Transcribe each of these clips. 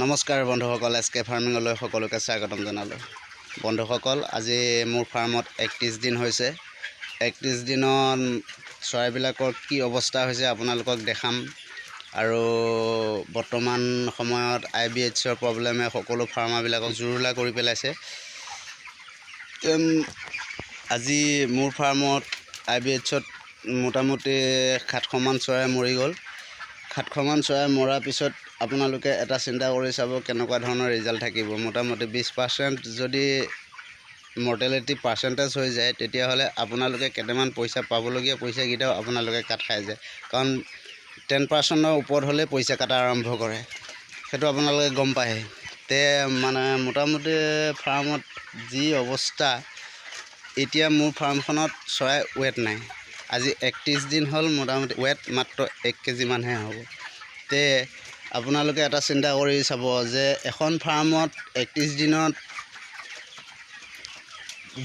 নমস্কাৰ বন্ধুসকল এছ কে ফাৰ্মিঙলৈ সকলোকে স্বাগতম জনালোঁ। বন্ধুসকল আজি মোৰ ফাৰ্মত একত্ৰিছ দিন হৈছে। একত্ৰিছ দিনত চৰাইবিলাকৰ কি অৱস্থা হৈছে আপোনালোকক দেখাম। আৰু বৰ্তমান সময়ত আই বি এইচৰ প্ৰব্লেমে সকলো ফাৰ্মাৰবিলাকক জুৰুলা কৰি পেলাইছে। আজি মোৰ ফাৰ্মত আই বি এইচত মোটামুটি সাতশমান চৰাই মৰি গ'ল। সাতশমান চৰাই মৰাৰ পিছত আপোনালোকে এটা চিন্তা কৰি চাব কেনেকুৱা ধৰণৰ ৰিজাল্ট থাকিব। মোটামুটি বিছ পাৰ্চেণ্ট যদি মৰ্টেলিটি পাৰ্চেণ্টেজ হৈ যায় তেতিয়াহ'লে আপোনালোকে কেইটামান পইচা পাবলগীয়া পইচাকেইটাও আপোনালোকে কাট খাই যায়। কাৰণ টেন পাৰ্চেণ্টৰ ওপৰত হ'লে পইচা কাটা আৰম্ভ কৰে। সেইটো আপোনালোকে গম পায়। তে মানে মোটামুটি ফাৰ্মত যি অৱস্থা এতিয়া মোৰ ফাৰ্মখনত চৰাই ৱেট নাই। আজি একত্ৰিছ দিন হ'ল মোটামুটি ৱেট মাত্ৰ এক কেজিমানহে হ'ব। তে আপোনালোকে এটা চিন্তা কৰি চাব যে এখন ফাৰ্মত একত্ৰিছ দিনত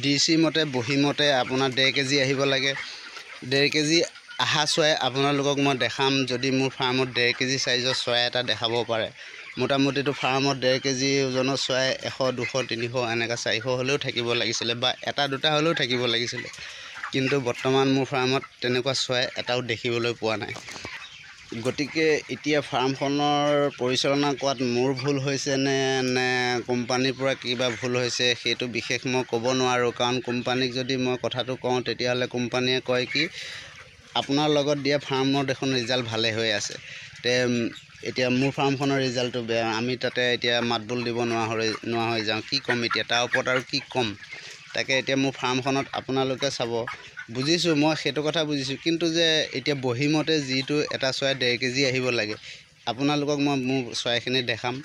ডি চি মতে বহী মতে আপোনাৰ ডেৰ কেজি আহিব লাগে। ডেৰ কেজি অহা চৰাই আপোনালোকক মই দেখাম যদি মোৰ ফাৰ্মত ডেৰ কেজি চাইজৰ চৰাই এটা দেখাব পাৰে। মোটামুটিটো ফাৰ্মত ডেৰ কেজি ওজনৰ চৰাই এশ দুশ তিনিশ এনেকুৱা চাৰিশ হ'লেও থাকিব লাগিছিলে বা এটা দুটা হ'লেও থাকিব লাগিছিলে। কিন্তু বৰ্তমান মোৰ ফাৰ্মত তেনেকুৱা চৰাই এটাও দেখিবলৈ পোৱা নাই। গতিকে এতিয়া ফাৰ্মখনৰ পৰিচালনা কৰাত মোৰ ভুল হৈছে নে নে কোম্পানীৰ পৰা কিবা ভুল হৈছে সেইটো বিশেষ মই ক'ব নোৱাৰোঁ। কাৰণ কোম্পানীক যদি মই কথাটো কওঁ তেতিয়াহ'লে কোম্পানীয়ে কয় কি আপোনাৰ লগত দিয়া ফাৰ্মৰ দেখোন ৰিজাল্ট ভালে হৈ আছে। তে এতিয়া মোৰ ফাৰ্মখনৰ ৰিজাল্টটো বেয়া। আমি তাতে এতিয়া মাতবোল দিব নোৱাৰা হৈ নোৱাৰা হৈ যাওঁ। কি ক'ম এতিয়া? তাৰ ওপৰত আৰু কি ক'ম? তাকে এতিয়া মোৰ ফাৰ্মখনত আপোনালোকে চাব। বুজিছোঁ মই সেইটো কথা বুজিছোঁ। কিন্তু যে এতিয়া বহীমতে যিটো এটা চৰাই ডেৰ কেজি আহিব লাগে আপোনালোকক মই মোৰ চৰাইখিনি দেখাম।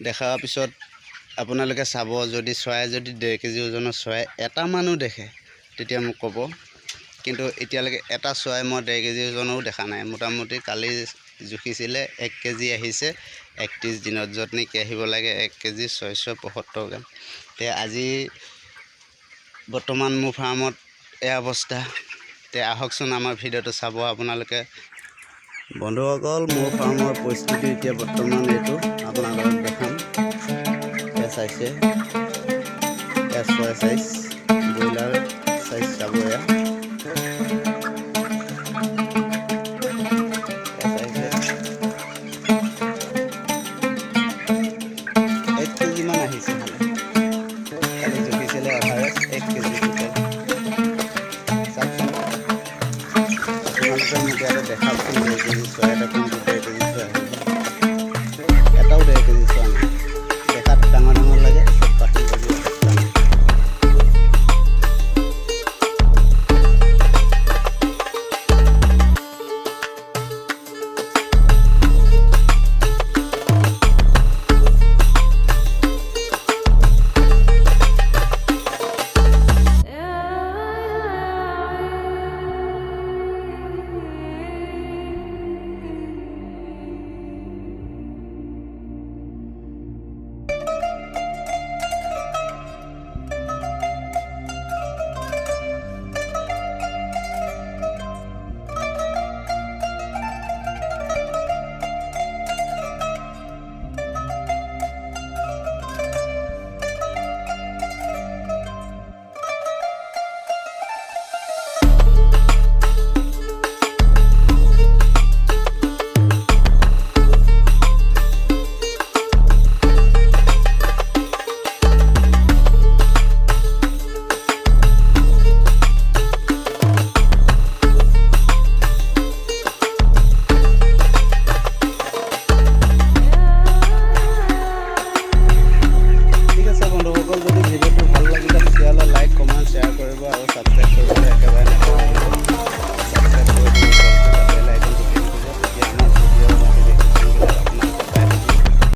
দেখাৰ পিছত আপোনালোকে চাব যদি চৰাই যদি ডেৰ কেজি ওজনৰ চৰাই এটা মানুহ দেখে তেতিয়া মোক ক'ব। কিন্তু এতিয়ালৈকে এটা চৰাই মই ডেৰ কেজি ওজনৰো দেখা নাই। মোটামুটি কালি জুখিছিলে এক কেজি আহিছে একত্ৰিছ দিনত য'ত নেকি আহিব লাগে এক কেজি ছয়শ পঁয়সত্তৰ গ্ৰাম তে আজি বৰ্তমান মোৰ ফাৰ্মত এই অৱস্থা তে আহকচোন আমাৰ ভিডিঅ'টো চাব আপোনালোকে। বন্ধুসকল মোৰ ফাৰ্মৰ পৰিস্থিতি এতিয়া বৰ্তমান এইটো, আপোনালোকক দেখাম। এয়া চাইছে এয়া ছয় চাইজ ব্ৰইলাৰ চাব এয়া। এক কেজিমান আহিছে হাজবেন্ড মোক ইয়াতে দেখাওকচোন ডেৰ কেজি চোৱা এটা কোনটো এটাও ডেৰ